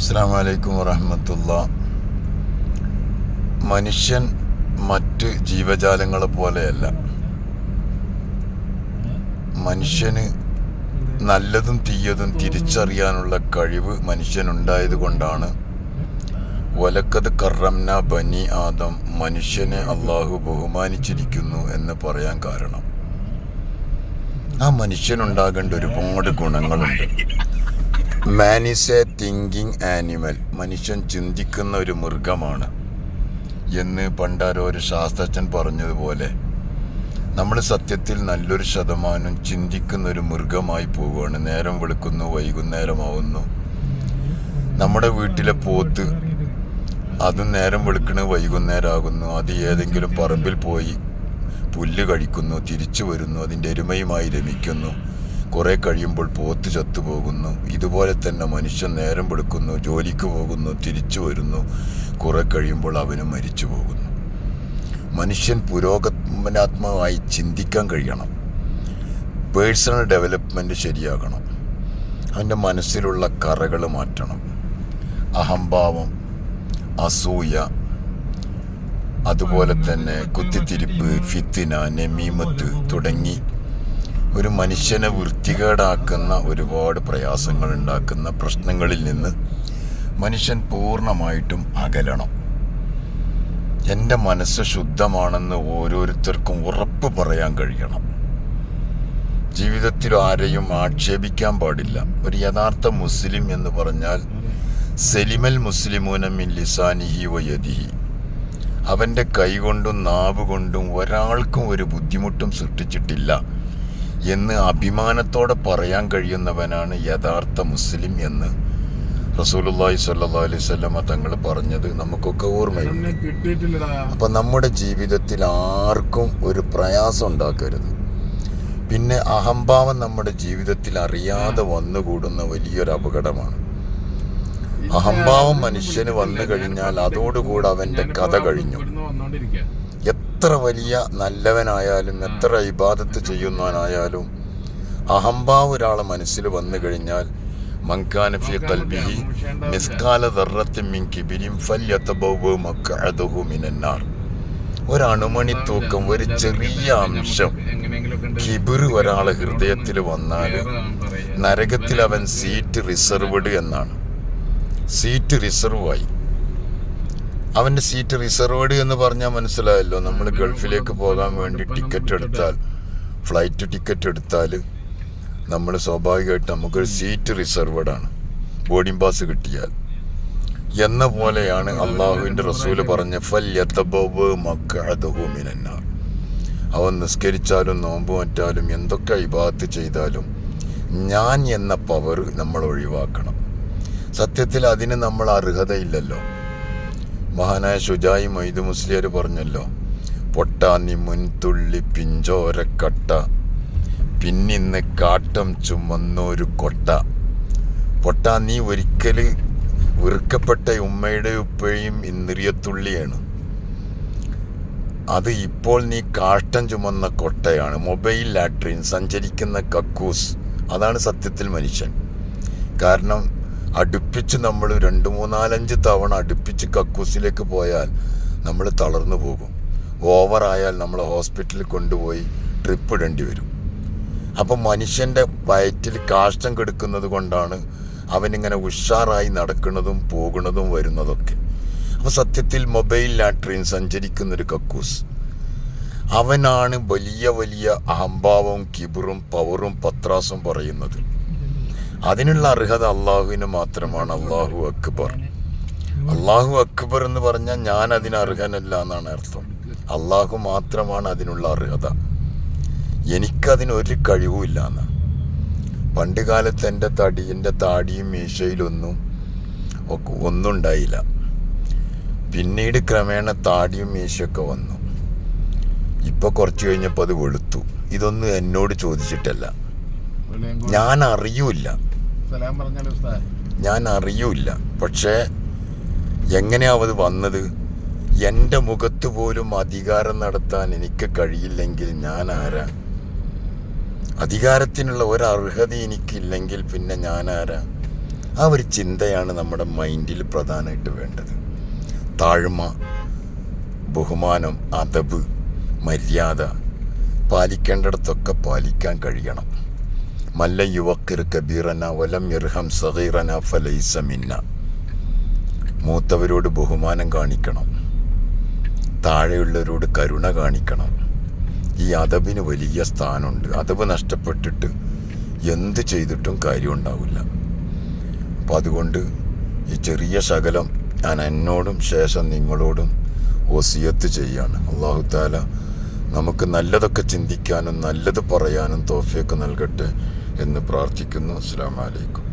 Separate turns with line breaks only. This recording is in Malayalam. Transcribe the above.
അസ്സാം വലൈക്കും വറഹമത്തുള്ള. മനുഷ്യൻ മറ്റ് ജീവജാലങ്ങളെ പോലെയല്ല. മനുഷ്യന് നല്ലതും തീയതും തിരിച്ചറിയാനുള്ള കഴിവ് മനുഷ്യനുണ്ടായത് കൊണ്ടാണ്. വലക്കത് കറംന ബനി ആദം മനുഷ്യനെ അള്ളാഹു ബഹുമാനിച്ചിരിക്കുന്നു എന്ന് പറയാൻ കാരണം. ആ മനുഷ്യനുണ്ടാകേണ്ട ഒരുപാട് ഗുണങ്ങളുണ്ട്. Man is a thinking animal. മനുഷ്യൻ ചിന്തിക്കുന്ന ഒരു മൃഗമാണ്. എന്ന് പണ്ടാരോ ഒരു ശാസ്ത്രജ്ഞൻ പറഞ്ഞതുപോലെ നമ്മൾ സത്യത്തിൽ നല്ലൊരു ശതമാനം ചിന്തിക്കുന്ന ഒരു മൃഗമായി പോവുകയാണ്. നേരം വെളുക്കുന്നു വൈകുന്നേരമാവുന്നു. നമ്മുടെ വീട്ടിലെ പോത്ത് അതും നേരം വെളുക്കണ് വൈകുന്നേരമാകുന്നു അത് ഏതെങ്കിലും പറമ്പിൽ പോയി പുല്ല് കഴിക്കുന്നു തിരിച്ചു വരുന്നു അതിന്റെ എരുമയുമായി രമിക്കുന്നു കുറെ കഴിയുമ്പോൾ പോത്ത് ചത്തുപോകുന്നു. ഇതുപോലെ തന്നെ മനുഷ്യൻ നേരം വെളുക്കുന്നു ജോലിക്ക് പോകുന്നു തിരിച്ചു വരുന്നു. കുറെ കഴിയുമ്പോൾ അവനും മരിച്ചു പോകുന്നു. മനുഷ്യൻ പുരോഗമനാത്മകമായി ചിന്തിക്കാൻ കഴിയണം. പേഴ്സണൽ ഡെവലപ്മെന്റ് ശരിയാകണം. അവന്റെ മനസ്സിലുള്ള കറകൾ മാറ്റണം. അഹംഭാവം അസൂയ അതുപോലെ തന്നെ കുത്തിത്തിരിപ്പ് ഫിത്തിന നെമീമത്ത് തുടങ്ങി ഒരു മനുഷ്യനെ വൃത്തികേടാക്കുന്ന ഒരുപാട് പ്രയാസങ്ങൾ ഉണ്ടാക്കുന്ന പ്രശ്നങ്ങളിൽ നിന്ന് മനുഷ്യൻ പൂർണമായിട്ടും അകലണം. എന്റെ മനസ്സ് ശുദ്ധമാണെന്ന് ഓരോരുത്തർക്കും ഉറപ്പ് പറയാൻ കഴിയണം. ജീവിതത്തിൽ ആരെയും ആക്ഷേപിക്കാൻ പാടില്ല. ഒരു യഥാർത്ഥ മുസ്ലിം എന്ന് പറഞ്ഞാൽ സെലിമൽ മുസ്ലിമൂന മിൻ ലിസാനിഹി വയദിഹി അവന്റെ കൈകൊണ്ടും നാവ് കൊണ്ടും ഒരാൾക്കും ഒരു ബുദ്ധിമുട്ടും സൃഷ്ടിച്ചിട്ടില്ല. എന്ന് അഭിമാനത്തോടെ പറയാൻ കഴിയുന്നവനാണ് യഥാർത്ഥ മുസ്ലിം എന്ന് റസൂലുള്ളാഹി സല്ലാ അലൈഹി വസല്ലമ തങ്ങൾ പറഞ്ഞത് നമുക്കൊക്കെ ഓർമ്മയുണ്ട്. അപ്പൊ നമ്മുടെ ജീവിതത്തിൽ ആർക്കും ഒരു പ്രയാസം ഉണ്ടാക്കരുത്. പിന്നെ അഹംഭാവം നമ്മുടെ ജീവിതത്തിൽ അറിയാതെ വന്നുകൂടുന്ന വലിയൊരു അപകടമാണ്. അഹംഭാവം മനുഷ്യന് വന്നു കഴിഞ്ഞാൽ അതോടുകൂടെ അവന്റെ കഥ കഴിഞ്ഞു. എത്ര വലിയ നല്ലവനായാലും എത്ര ഇബാദത്ത് ചെയ്യുന്നവനായാലും അഹംഭാവ് ഒരാളെ മനസ്സിൽ വന്നു കഴിഞ്ഞാൽ മക്കഅദഹു മഖഅദഹു മിനന്നാർ ഒരു അണുമണി തൂക്കം ഒരു ചെറിയ അംശം കിബിർ. ഒരാളെ ഹൃദയത്തിൽ വന്നാൽ. നരകത്തിൽ അവൻ സീറ്റ് റിസർവ്ഡ് എന്നാണ് സീറ്റ് റിസർവായി അവന്റെ സീറ്റ് റിസർവേഡ് എന്ന് പറഞ്ഞാൽ മനസ്സിലായല്ലോ. നമ്മൾ ഗൾഫിലേക്ക് പോകാൻ വേണ്ടി ടിക്കറ്റ് എടുത്താൽ ഫ്ലൈറ്റ് ടിക്കറ്റ് എടുത്താൽ നമ്മൾ സ്വാഭാവികമായിട്ട് നമുക്കൊരു സീറ്റ് റിസർവ്ഡ് ആണ്. ബോർഡിംഗ് പാസ് കിട്ടിയാൽ. എന്ന പോലെയാണ് അള്ളാഹുവിന്റെ റസൂൽ പറഞ്ഞ അവൻ നിസ്കരിച്ചാലും നോമ്പ് മറ്റാലും എന്തൊക്കെ ഇബാത്ത് ചെയ്താലും ഞാൻ എന്ന പവർ നമ്മൾ ഒഴിവാക്കണം. സത്യത്തിൽ അതിന് നമ്മൾ അർഹതയില്ലല്ലോ. മഹാനായ ഷുജായി മൊയ്തു മുസ്ലിയാർ പറഞ്ഞല്ലോ പൊട്ടാന്നി മുൻതുള്ളി പിഞ്ചോരക്കട്ട പിന്നിന്ന് കാട്ടം ചുമന്നൊരു കൊട്ട. പൊട്ടാ നീ ഒരിക്കൽ വെറുക്കപ്പെട്ട ഉമ്മയുടെ ഉപ്പയും ഇന്ദ്രിയത്തുള്ളിയാണ്. അത് ഇപ്പോൾ നീ കാഷ്ടം ചുമന്ന കൊട്ടയാണ്. മൊബൈൽ ലാട്രിൻ സഞ്ചരിക്കുന്ന കക്കൂസ് അതാണ് സത്യത്തിൽ മനുഷ്യൻ. കാരണം അടുപ്പിച്ച് നമ്മൾ രണ്ട് മൂന്നാലഞ്ച് തവണ അടുപ്പിച്ച് കക്കൂസിലേക്ക് പോയാൽ നമ്മൾ തളർന്നു പോകും. ഓവറായാൽ നമ്മൾ ഹോസ്പിറ്റലിൽ കൊണ്ടുപോയി ട്രിപ്പ് ഇടേണ്ടി വരും. അപ്പം മനുഷ്യന്റെ വയറ്റിൽ കാഷ്ടം കെടുക്കുന്നത് കൊണ്ടാണ് അവനിങ്ങനെ ഉഷാറായി നടക്കുന്നതും പോകുന്നതും വരുന്നതൊക്കെ. അപ്പോൾ സത്യത്തിൽ മൊബൈൽ ലാട്രിൻ സഞ്ചരിക്കുന്നൊരു കക്കൂസ്. അവനാണ് വലിയ വലിയ അഹംഭാവവും കിബറും പവറും പത്രാസും പറയുന്നത്. അതിനുള്ള അർഹത അള്ളാഹുവിന് മാത്രമാണ്. അള്ളാഹു അക്ബർ. അള്ളാഹു അക്ബർ എന്ന് പറഞ്ഞാൽ ഞാൻ അതിന് അർഹനല്ല എന്നാണ് അർത്ഥം. അള്ളാഹു മാത്രമാണ് അതിനുള്ള അർഹത. എനിക്കതിനൊരു കഴിവുമില്ല എന്ന്. പണ്ട് കാലത്ത് എന്റെ തടി എന്റെ താടിയും മീശയിലൊന്നും ഒന്നും ഉണ്ടായില്ല പിന്നീട് ക്രമേണ താടിയും മീശയൊക്കെ വന്നു. ഇപ്പൊ കുറച്ച് കഴിഞ്ഞപ്പോൾ അത് വെളുത്തു. ഇതൊന്നും എന്നോട് ചോദിച്ചിട്ടല്ല. ഞാൻ അറിയൂല ഞാൻ അറിയൂല പക്ഷേ എങ്ങനെയാവും അത് വന്നത്? എന്റെ മുഖത്ത് പോലും അധികാരം നടത്താൻ എനിക്ക് കഴിയില്ലെങ്കിൽ ഞാൻ ആരാ? അധികാരത്തിനുള്ള ഒരർഹത എനിക്കില്ലെങ്കിൽ പിന്നെ ഞാൻ ആരാ? ആ ഒരു ചിന്തയാണ് നമ്മുടെ മൈൻഡിൽ പ്രധാനമായിട്ട് വേണ്ടത്. താഴ്മ ബഹുമാനം അതബ് മര്യാദ പാലിക്കേണ്ടിടത്തൊക്കെ പാലിക്കാൻ കഴിയണം. മല്ല യുവക്കിർ കബീറന വലം ഇർഹം സഹീറന ഫലൈസ മിന്ന മൂത്തവരോട് ബഹുമാനം കാണിക്കണം. താഴെയുള്ളവരോട് കരുണ കാണിക്കണം. ഈ അതബിന് വലിയ സ്ഥാനമുണ്ട്. അതബ് നഷ്ടപ്പെട്ടിട്ട് എന്ത് ചെയ്തിട്ടും കാര്യമുണ്ടാവില്ല. അപ്പം അതുകൊണ്ട് ഈ ചെറിയ ശകലം ഞാൻ എന്നോടും ശേഷം നിങ്ങളോടും ഒസിയത്ത് ചെയ്യാണ്. അള്ളാഹു താല നമുക്ക് നല്ലതൊക്കെ ചിന്തിക്കാനും നല്ലത് പറയാനും തോഫിയൊക്കെ നൽകട്ടെ. എന്ന് പ്രാർത്ഥിക്കുന്നു. അസ്സാം വലൈക്കും